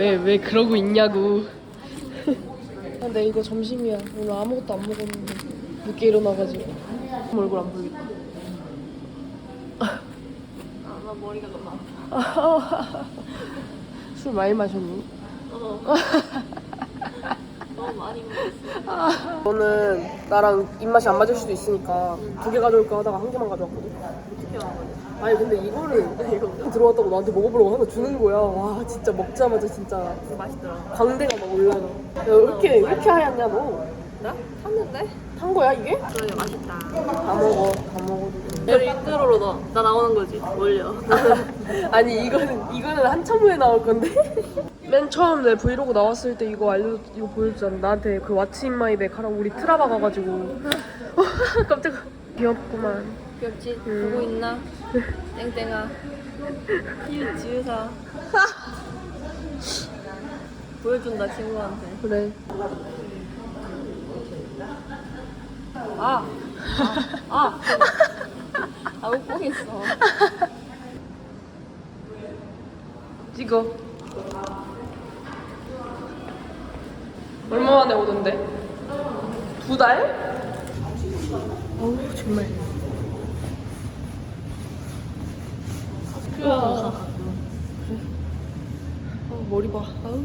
왜 왜 그러고 있냐고. 근데 이거 점심이야. 오늘 아무것도 안 먹었는데 늦게 일어나가지고 얼굴 안 보이겠다. 아 나 머리가 너무 아파 술 많이 마셨니? 어. 너무 많이 먹었어 너는 나랑 입맛이 안 맞을 수도 있으니까 두 개 가져올까 하다가 한 개만 가져왔거든. 어떻게 먹었지? 아니 근데 이거를 이거 들어왔다고 나한테 먹어보려고 하나 주는 거야. 와 진짜 먹자마자 진짜 맛있더라 광대가 막 올라가. 야, 왜 이렇게 왜 이렇게 하얗냐 너? 나? 탔는데? 탄 거야 이게? 그래 맛있다 다 먹어, 다 먹어도 돼. 얘를 이끌어로 넣어 나 나오는 거지 올려 아니 이거는 이거는 한참 후에 나올 건데. 맨 처음 내 브이로그 나왔을 때 이거 알려 이거 보여주잖아. 나한테 그 왓츠 인 마이 백 하라고 우리 트라바 가가지고 깜짝 귀엽구만. 귀엽지? 음. 보고 있나? 땡땡아 휴 지우사 보여준다 친구한테 그래. 아! 아! 아! 아, 못 보겠어. 찍어. 얼마 만에 오던데? 두 달? 어우 정말. 우와. 어, 머리 봐. 아우.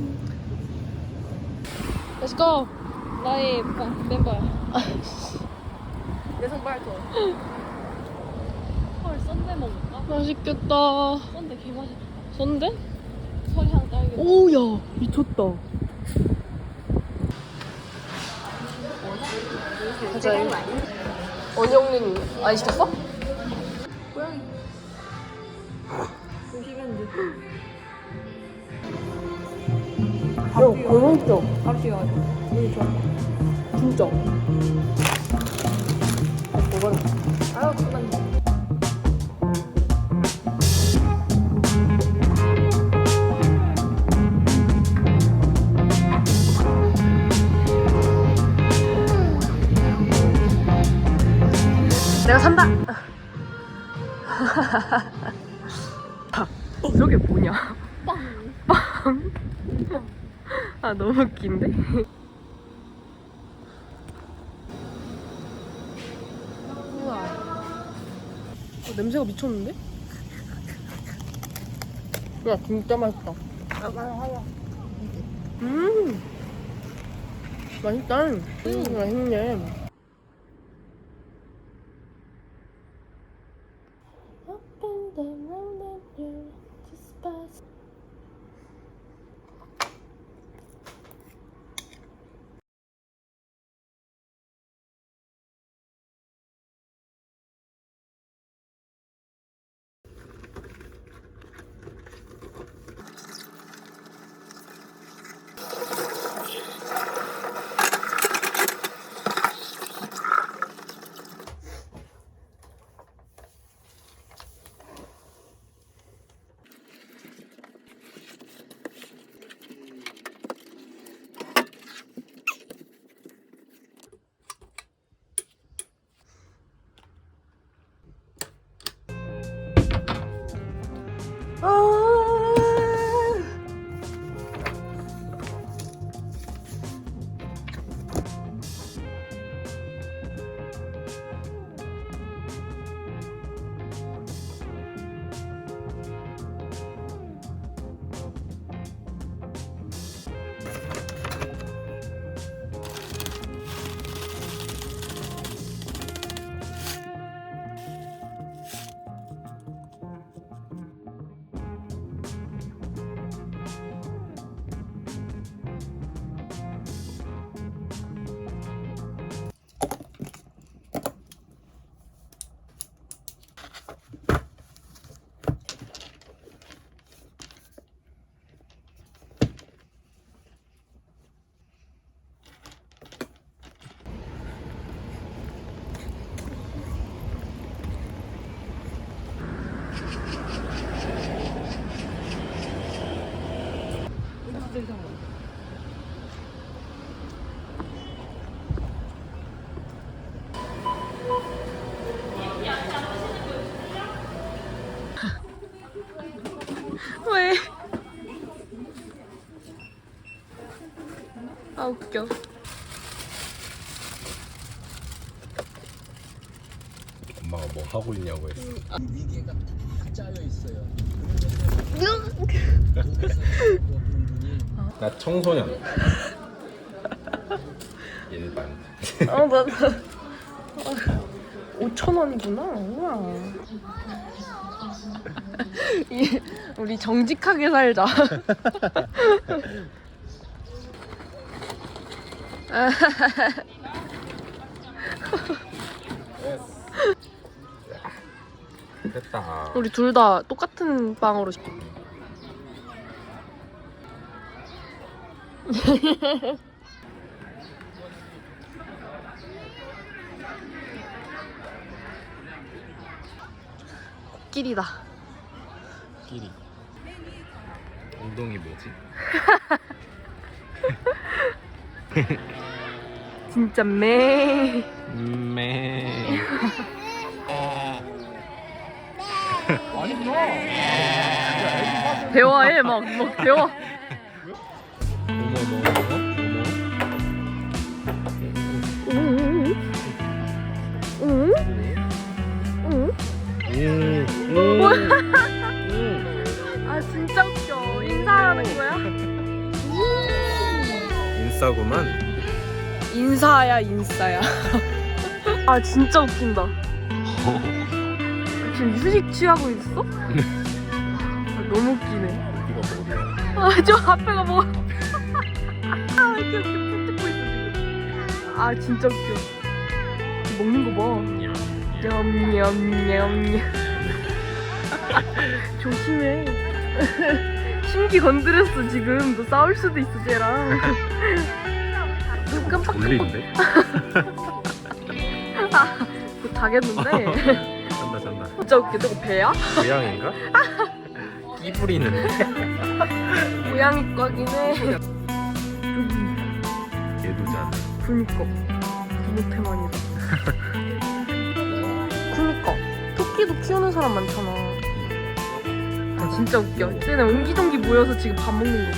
Let's go. 나의 멤버야. 내 손발톱. 헐, 썬데 먹을까? 맛있겠다. 썬데 개 맛있다. 선데? 설향 딸기. 오야 미쳤다. 가자. 원영님 안 시켰어? 고맙죠. 바로 뛰어가지고. 진짜. 아, 먹어라. 아유, 그만. 내가 산다. 너무 웃긴데. 우와. 어, 냄새가 미쳤는데? 야 진짜 맛있다. 음. 맛있다. 음, 맛있네. 아 웃겨. 엄마가 뭐 하고 있냐고 했어. 위계가 다 짜여 있어요. 나 청소년. 일반. 아 나. 5천 원이구나. 우와. 이, 우리 정직하게 살자. 됐다. 우리 둘 다 똑같은 빵으로 시켜. 코끼리다. 끼리. 엉덩이 뭐지? 진짜 매. 매. 대화해 막, 막 대화. 음. 음. 아 진짜 웃겨. 인사하는 거야? 인싸구만. 인사야 인싸야. 아 진짜 웃긴다. 지금 휴식 취하고 있어? 아, 너무 웃기네. 여기가 머리야. 아저 앞에가 뭐? 아 이렇게 이렇게 푹 듣고 있어 지금. 아 진짜 웃겨. 먹는 거 봐. 냠냠냠냠. 조심해. 심기 건드렸어 지금. 너 싸울 수도 있어 쟤랑. 눈 깜빡 졸린데? 곧 자겠는데. 잔다 잔다. 진짜 웃겨. 저거 배야? 고양인가? 끼 부리는데. 고양이 과긴 해. 얘도 잔. 그니까 너무 대만이다. 그니까 토끼도 키우는 사람 많잖아. 아 진짜 웃겨. 쟤네 옹기종기 모여서 지금 밥 먹는. 와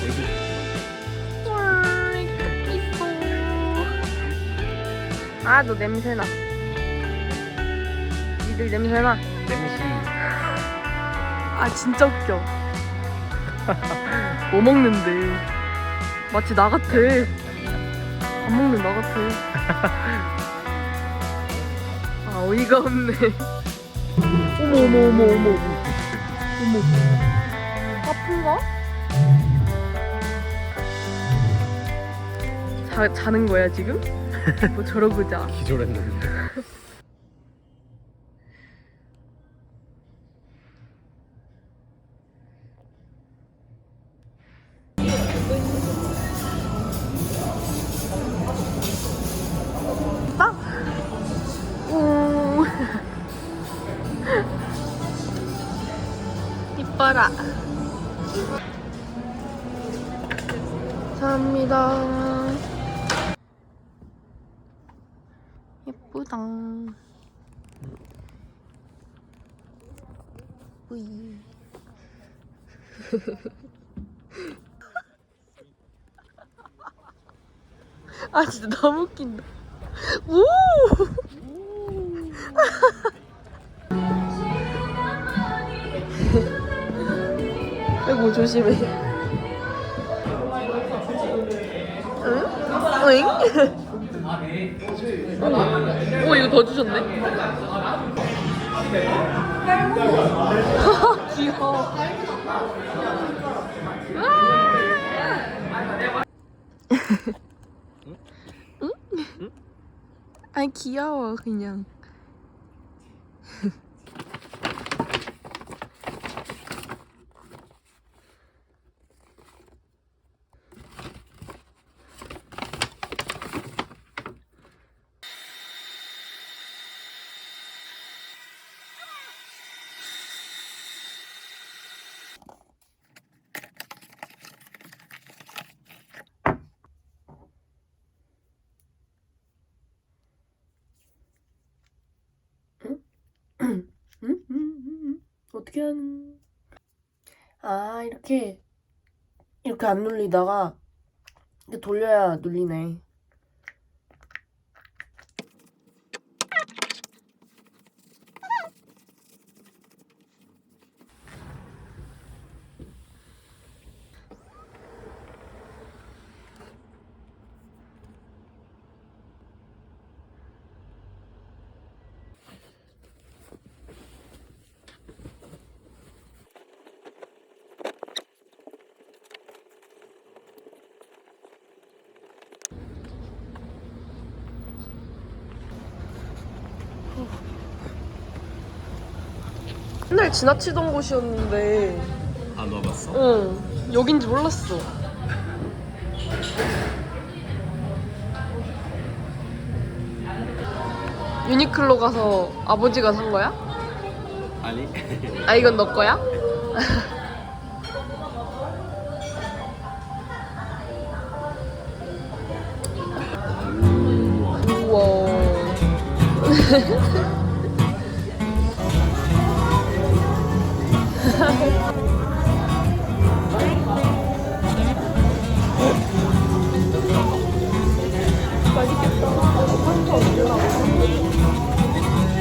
아 너 냄새나. 니들 냄새나. 땡시. 아 진짜 웃겨. 뭐 먹는데? 마치 나 같아. 밥 먹는 나 같아. 아 어이가 없네. 어머 어머 어머 어머 어머. 아픈가? 자 자는 거야 지금? 뭐 저러고 자. 기절했는데. 딱. 오. 이뻐라. 감사합니다. 예쁘다. 뿌이. 아 진짜 너무 웃긴다. 우! 아이고 조심해. 응? 응? 오, 오 이거 더 주셨네. 귀여워. 응? 아니 귀여워 그냥. 음, 음, 음. 어떻게 하는? 아 이렇게 안 눌리다가 돌려야 눌리네. 맨날 지나치던 곳이었는데, 안 와봤어? 응, 여긴지 몰랐어. 유니클로 가서 아버지가 산 거야? 아니 아, 이건 너 거야?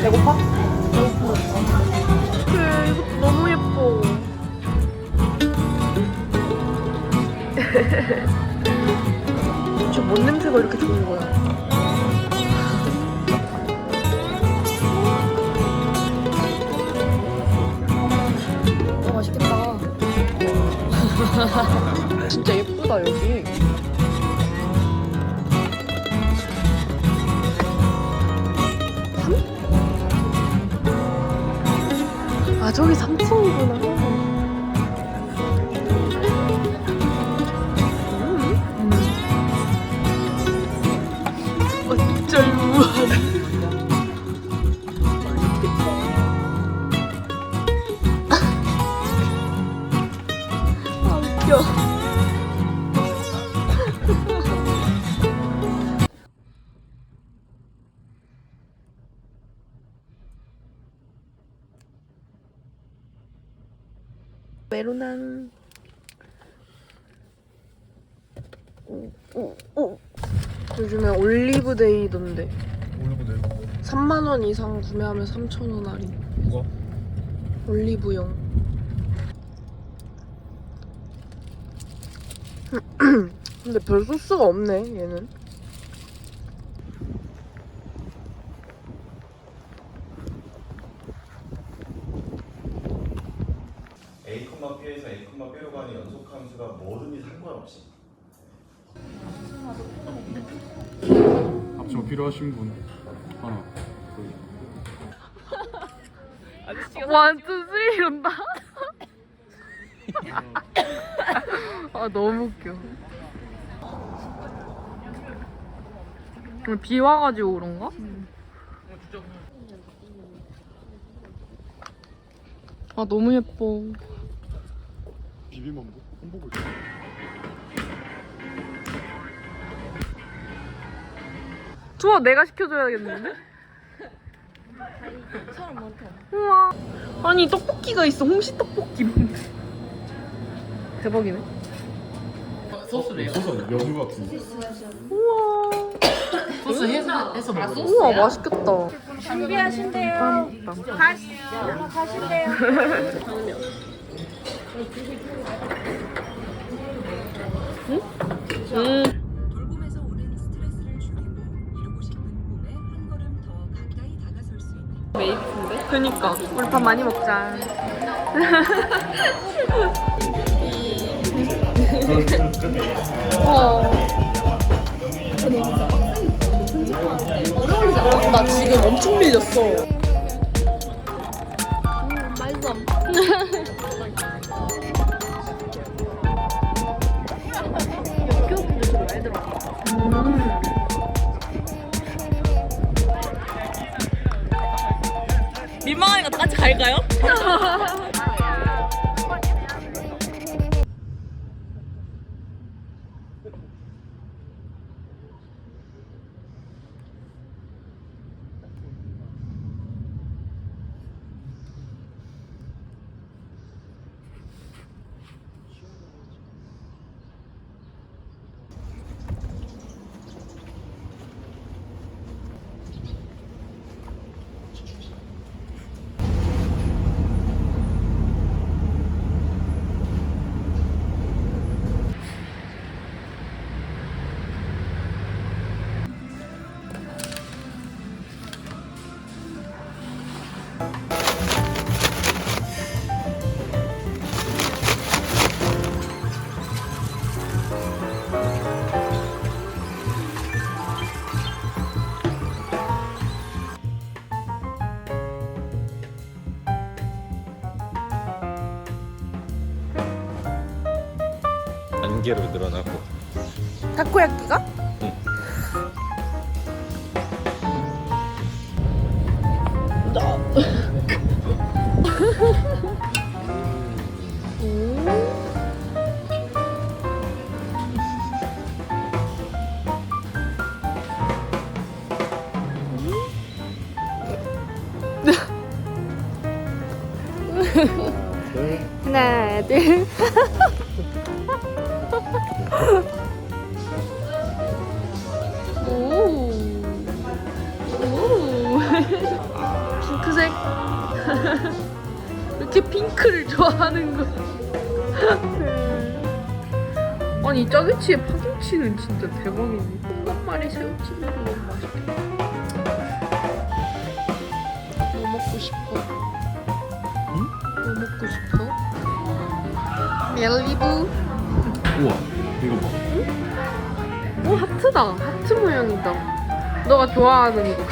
배고파? 그래, 이것도 너무 예뻐. 저뭔 냄새가 이렇게 좋은 거야? 어쩔 우한. 아 웃겨. 메로난 요즘에 올리브데이던데. 올리브네 3만 원 이상 구매하면 3천 원 할인 뭐가? 올리브영. 근데 별 소스가 없네 얘는. A, B에서 A, B로 가는 연속함수가 뭐든지 상관없이 합쳐 필요하신 분 하나 완투 쓰리 이런다? 아 너무 웃겨. 비 와가지고 그런가? 아 너무 예뻐. 비빔만보? 햄버거 투어 내가 시켜줘야겠는데? 사람 많다. 우와 아니 떡볶이가 있어 홍시 떡볶이 대박이네 소스네요 소스 면류 같은데 우와 소스 해서 해서 먹어. 우와 맛있겠다 준비하신대요. 가신대요. 음 돌봄에서 그니까 우리 밥 많이 먹자 어. 나 지금 엄청 밀렸어. 맛있어. 민 갈까요? 안개로 늘어나고 타코야끼가? 짜게치의 파김치는 진짜 대박이네. 콩밥말이 새우튀김도 너무 맛있겠다. 뭐 먹고 싶어? 뭐 먹고 싶어? 멜리부. 우와 이거 봐. 오 하트다 하트 모양이다 너가 좋아하는 거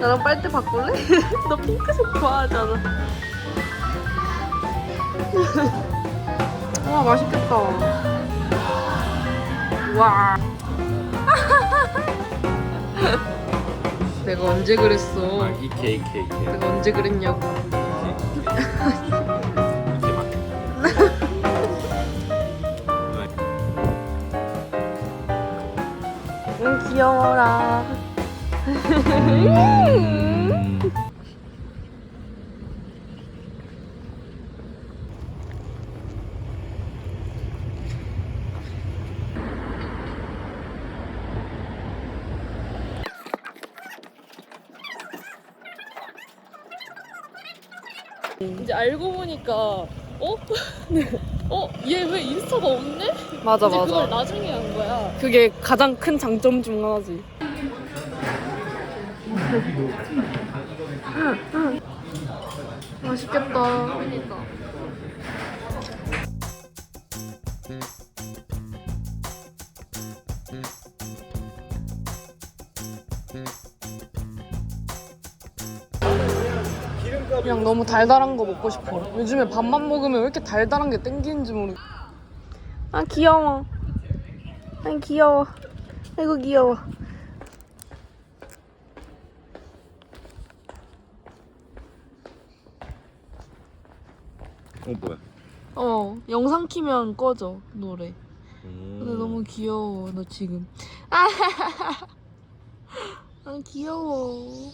나랑 빨대 바꿀래? 너 핑크색 좋아하잖아 와 맛있겠다 와 내가 언제 그랬어? 아 이케 이케 이케 내가 언제 그랬냐고. 응 귀여워라 이제 알고 보니까 어? 어? 얘 왜 인스타가 없네? 맞아 이제 그걸 나중에 한 거야. 그게 가장 큰 장점 중 하나지. 맛있겠다. 그냥 너무 달달한 거 먹고 싶어. 요즘에 밥만 먹으면 왜 이렇게 달달한 게 땡기는지 모르. 아 귀여워. 아 귀여워. 아이고 귀여워. 어 뭐야 어 영상 키면 꺼져 노래. 음. 근데 너무 귀여워 너 지금. 아, 아 귀여워.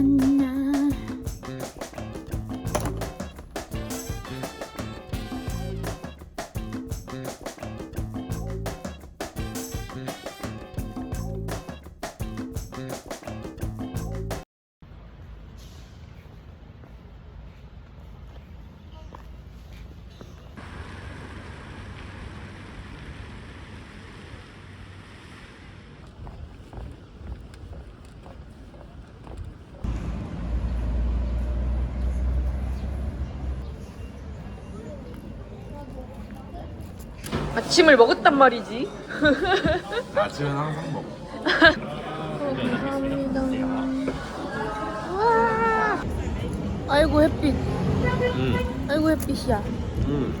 Thank you. 아침을 먹었단 말이지. 아침은 항상 먹어. 아이고 햇빛. 음. 아이고 햇빛이야. 음.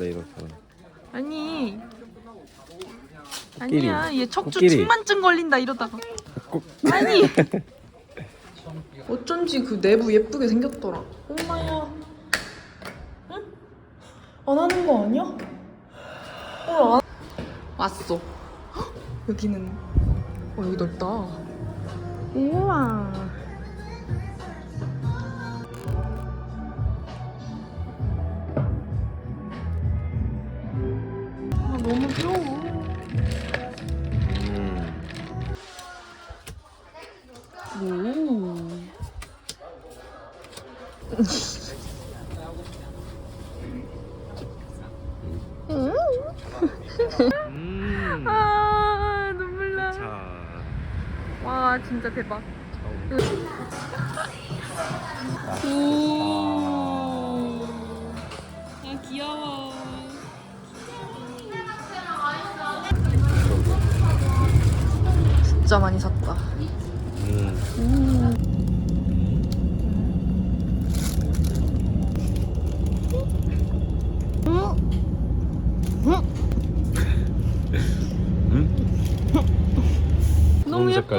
네 이렇게. 아니. 코끼리. 아니야. 얘 척추 코끼리. 측만증 걸린다 이러다가. 아니. 어쩐지 그 내부 예쁘게 생겼더라. 엄마야. 응? 안 하는 거 아니야? 어, 안. 왔어. 헉, 여기는. 어, 여기 넓다. 우와. 아, 너무 귀여워. 음. 오. 와 진짜 대박. 오. 아 귀여워. 진짜 많이 샀다. 음.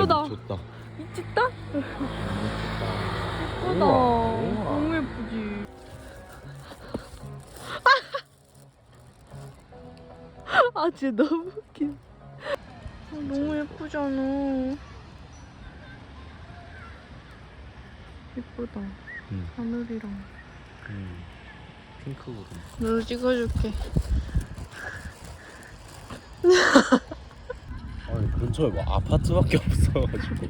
좋다. 미쳤다? 예쁘다. 우와. 너무 예쁘지. 아, 진짜 너무 웃겨. 아, 너무 예쁘잖아. 예쁘다. 응. 하늘이랑. 음. 핑크 구름. 너도 찍어줄게. 근처에 뭐 아파트밖에 없어가지고.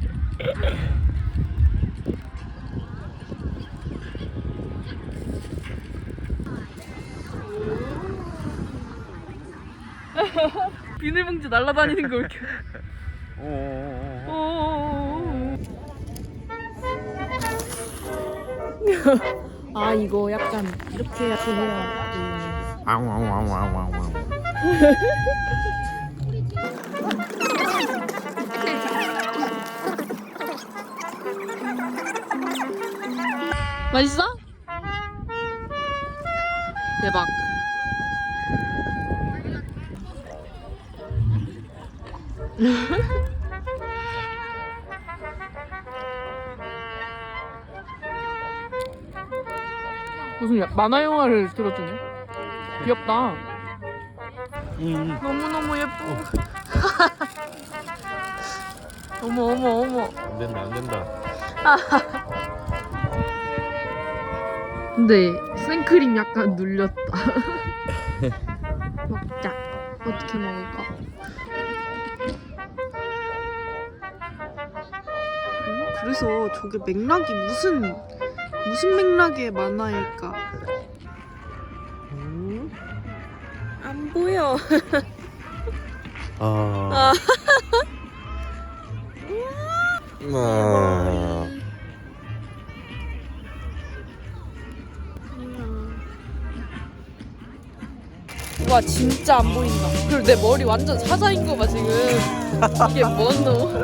비닐봉지 날아다니는 거 이렇게. 어. 아 이거 약간 이렇게 이렇게 해야 아웅 아웅 아웅 아웅 아웅. 맛있어? 대박. 무슨 야- 만화 영화를 들어주네. 귀엽다. 음. 너무 너무 예뻐. 어머 어머 어머. 안 된다 안 된다. 근데 생크림 약간 눌렸다. 먹자. 어떻게 먹을까? 그래서 저게 맥락이 무슨 무슨 맥락의 만화일까? 안 보여. 와 진짜 안 보인다. 그리고 내 머리 완전 사자인 거 봐 지금. 이게 뭐노?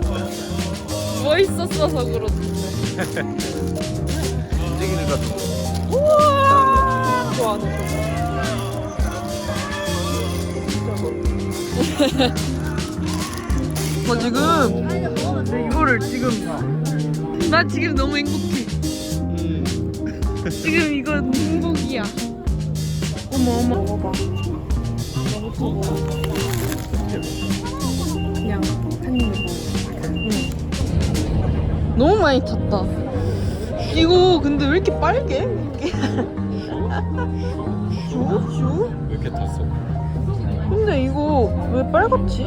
뭐 있었어서 그렇지. 움직이는 것 같은 우와. 좋아. 나 지금 이거를 지금 나 지금 너무 행복해. 지금 이거 행복이야. 어머 어머 먹어봐. 그냥 한 입에 먹어. 너무 많이 탔다. 이거 근데 왜 이렇게 빨개? 이렇게. 슈? 슈? 왜 이렇게 탔어? 근데 이거 왜 빨갛지?